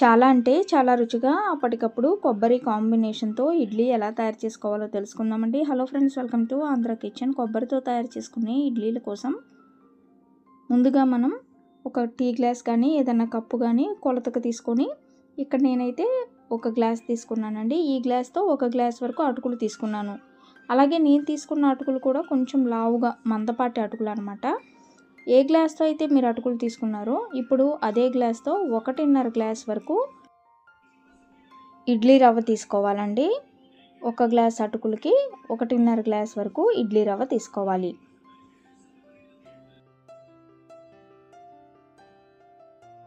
చాలా అంటే చాలా రుచిగా అప్పటికప్పుడు కొబ్బరి కాంబినేషన్తో ఇడ్లీ ఎలా తయారు చేసుకోవాలో తెలుసుకుందామండి. Hello friends welcome to Andhra kitchen. కొబ్బరితో తయారు చేసుకునే ఇడ్లీల కోసం ముందుగా మనం ఒక టీ గ్లాస్ కానీ ఏదైనా కప్పు కానీ కొలతకు తీసుకొని ఇక్కడ నేనైతే ఒక గ్లాస్ తీసుకున్నానండి. ఈ గ్లాస్తో ఒక గ్లాస్ వరకు అటుకులు తీసుకున్నాను. అలాగే నేను తీసుకున్న అటుకులు కూడా కొంచెం లావుగా మందపాటి అటుకులు అనమాట ఏ గ్లాస్తో అయితే మీరు అటుకులు తీసుకున్నారో ఇప్పుడు అదే గ్లాస్తో ఒకటిన్నర గ్లాస్ వరకు ఇడ్లీ రవ్వ తీసుకోవాలండి. ఒక గ్లాస్ అటుకులకి ఒకటిన్నర గ్లాస్ వరకు ఇడ్లీ రవ్వ తీసుకోవాలి.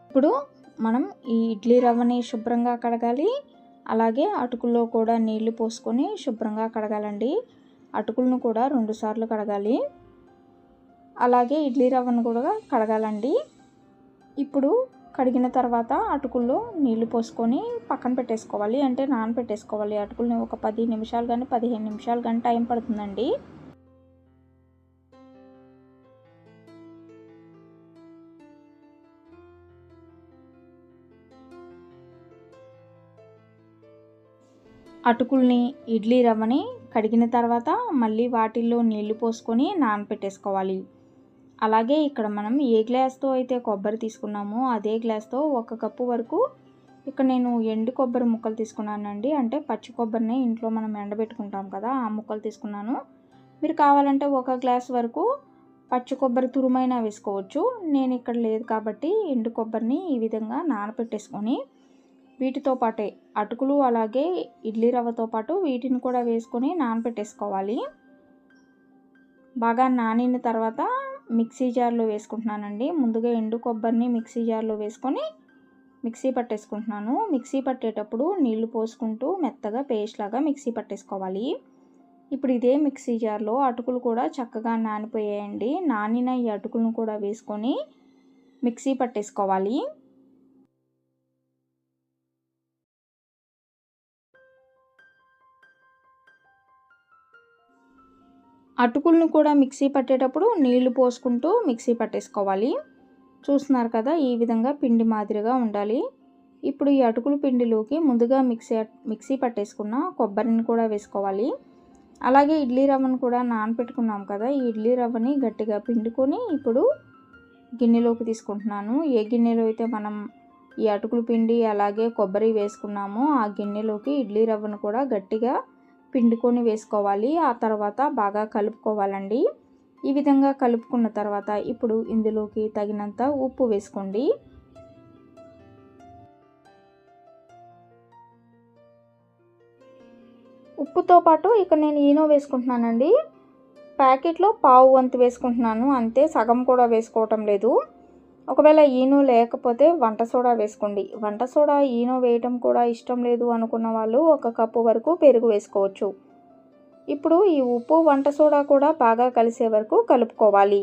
ఇప్పుడు మనం ఈ ఇడ్లీ రవ్వని శుభ్రంగా కడగాలి. అలాగే అటుకుల్లో కూడా నీళ్ళు పోసుకొని శుభ్రంగా కడగాలండి. అటుకులను కూడా రెండుసార్లు కడగాలి. అలాగే ఇడ్లీ రవ్వను కూడా కడగాలండి. ఇప్పుడు కడిగిన తర్వాత అటుకుల్లో నీళ్ళు పోసుకొని పక్కన పెట్టేసుకోవాలి. అంటే నానబెట్టేసుకోవాలి. అటుకుల్ని ఒక పది నిమిషాలు కానీ పదిహేను నిమిషాలు కానీ టైం పడుతుందండి. అటుకుల్ని ఇడ్లీ రవ్వని కడిగిన తర్వాత మళ్ళీ వాటిల్లో నీళ్ళు పోసుకొని నానపెట్టేసుకోవాలి అలాగే ఇక్కడ మనం ఏ గ్లాస్తో అయితే కొబ్బరి తీసుకున్నామో అదే గ్లాస్తో ఒక కప్పు వరకు ఇక్కడ నేను ఎండు కొబ్బరి ముక్కలు తీసుకున్నానండి. అంటే పచ్చి కొబ్బరిని ఇంట్లో మనం ఎండబెట్టుకుంటాం కదా ఆ ముక్కలు తీసుకున్నాను. మీరు కావాలంటే ఒక గ్లాస్ వరకు పచ్చి కొబ్బరి తురుమైనా వేసుకోవచ్చు. నేను ఇక్కడ లేదు కాబట్టి ఎండు కొబ్బరిని ఈ విధంగా నానపెట్టేసుకొని వీటితో పాటే అటుకులు అలాగే ఇడ్లీ రవ్వతో పాటు వీటిని కూడా వేసుకొని నానబెట్టేసుకోవాలి బాగా నానిన తర్వాత మిక్సీ జార్లో వేసుకుంటున్నానండి. ముందుగా ఎండు కొబ్బరిని మిక్సీ జార్లో వేసుకొని మిక్సీ పట్టేసుకుంటున్నాను. మిక్సీ పట్టేటప్పుడు నీళ్ళు పోసుకుంటూ మెత్తగా పేస్ట్ లాగా మిక్సీ పట్టేసుకోవాలి. ఇప్పుడు ఇదే మిక్సీ జార్లో అటుకులు కూడా చక్కగా నానిపోయాయండి. నానిన ఈ అటుకులను కూడా వేసుకొని మిక్సీ పట్టేసుకోవాలి. అటుకులను కూడా మిక్సీ పట్టేటప్పుడు నీళ్ళు పోసుకుంటూ మిక్సీ పట్టేసుకోవాలి. చూస్తున్నారు కదా ఈ విధంగా పిండి మాదిరిగా ఉండాలి. ఇప్పుడు ఈ అటుకుల పిండిలోకి ముందుగా మిక్సీ మిక్సీ పట్టేసుకున్న కొబ్బరిని కూడా వేసుకోవాలి. అలాగే ఇడ్లీ రవ్వను కూడా నానపెట్టుకున్నాం కదా ఈ ఇడ్లీ రవ్వని గట్టిగా పిండుకొని ఇప్పుడు గిన్నెలోకి తీసుకుంటున్నాను. ఏ గిన్నెలో అయితే మనం ఈ అటుకుల పిండి అలాగే కొబ్బరి వేసుకున్నామో ఆ గిన్నెలోకి ఇడ్లీ రవ్వను కూడా గట్టిగా పిండుకొని వేసుకోవాలి. ఆ తర్వాత బాగా కలుపుకోవాలండి. ఈ విధంగా కలుపుకున్న తర్వాత ఇప్పుడు ఇందులోకి తగినంత ఉప్పు వేసుకోండి. ఉప్పుతో పాటు ఇక నేను ఈనో వేసుకుంటున్నానండి. ప్యాకెట్లో పావు వంతు వేసుకుంటున్నాను. అంతే సగం కూడా వేసుకోవటం లేదు. ఒకవేళ ఈనో లేకపోతే వంట సోడా వేసుకోండి. వంట సోడా ఈనో వేయటం కూడా ఇష్టం లేదు అనుకున్న వాళ్ళు ఒక కప్పు వరకు పెరుగు వేసుకోవచ్చు. ఇప్పుడు ఈ ఉప్పు వంట సోడా కూడా బాగా కలిసే వరకు కలుపుకోవాలి.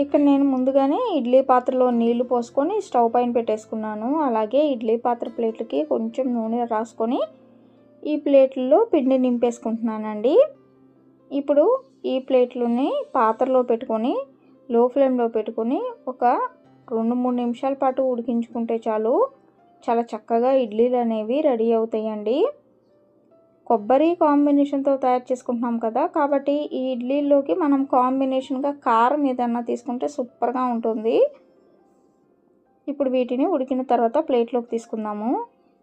ఇక్కడ నేను ముందుగానే ఇడ్లీ పాత్రలో నీళ్ళు పోసుకొని స్టవ్ పైన పెట్టేసుకున్నాను. అలాగే ఇడ్లీ పాత్ర ప్లేట్లకి కొంచెం నూనె రాసుకొని ఈ ప్లేట్లలో పిండి నింపేసుకుంటున్నానండి. ఇప్పుడు ఈ ప్లేట్లని పాత్రలో పెట్టుకొని లో ఫ్లేమ్లో పెట్టుకొని ఒక రెండు మూడు నిమిషాల పాటు ఉడికించుకుంటే చాలు. చాలా చక్కగా ఇడ్లీలు అనేవి రెడీ అవుతాయండి. కొబ్బరి కాంబినేషన్తో తయారు చేసుకుంటున్నాం కదా కాబట్టి ఈ ఇడ్లీలోకి మనం కాంబినేషన్గా కారం ఏదన్నా తీసుకుంటే సూపర్గా ఉంటుంది. ఇప్పుడు వీటిని ఉడికిన తర్వాత ప్లేట్లోకి తీసుకుందాము.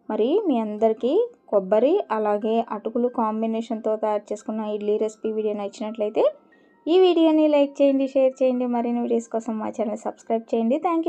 మరి మీ అందరికీ కొబ్బరి అలాగే అటుకులు కాంబినేషన్తో తయారు చేసుకున్న ఇడ్లీ రెసిపీ వీడియో నచ్చినట్లయితే ఈ వీడియోని లైక్ చేయండి షేర్ చేయండి. మరిన్ని వీడియోస్ కోసం మా ఛానల్ సబ్స్క్రైబ్ చేయండి. థ్యాంక్